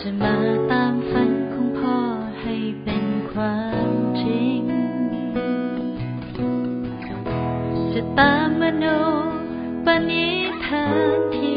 จะมาตามฝันของพ่อให้เป็นความจริง จะตามมโนปณิธานที่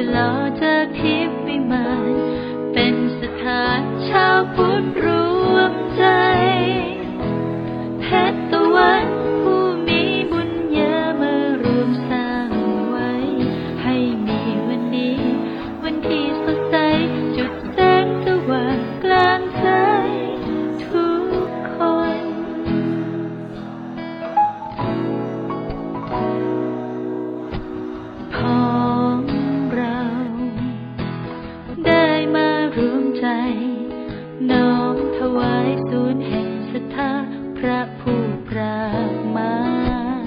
ฉลอจากทิพย์วิมานเป็นสถานชาวพุทธรวมใจ วายศูนย์แห่งศรัทธาพระผู้ปราบมาร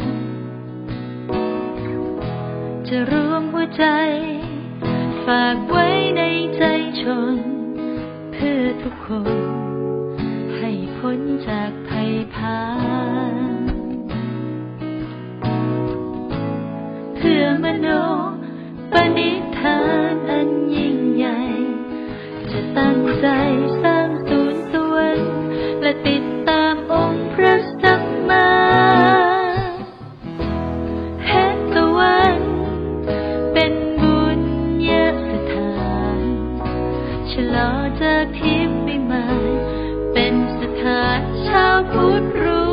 จะรวมหัวใจ ฝากไว้ในใจชน เพื่อทุกคน ให้พ้นจากภัยพานเพื่อมโนปณิธานอันยิ่งใหญ่ จะตั้งใจ จากทิพย์วิมาเป็นสถานชาวพุทธรู้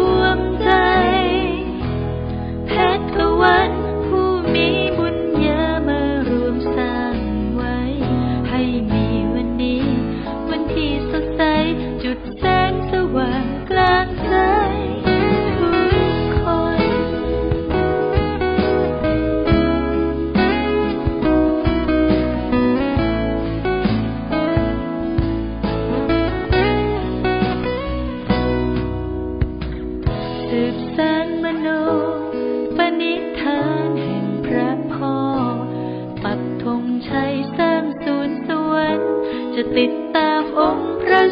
านมโนปณิธานแห่งพระพ่อ ปักธงชัยสร้างสูนสวรรค์จะติดตามองค์พระ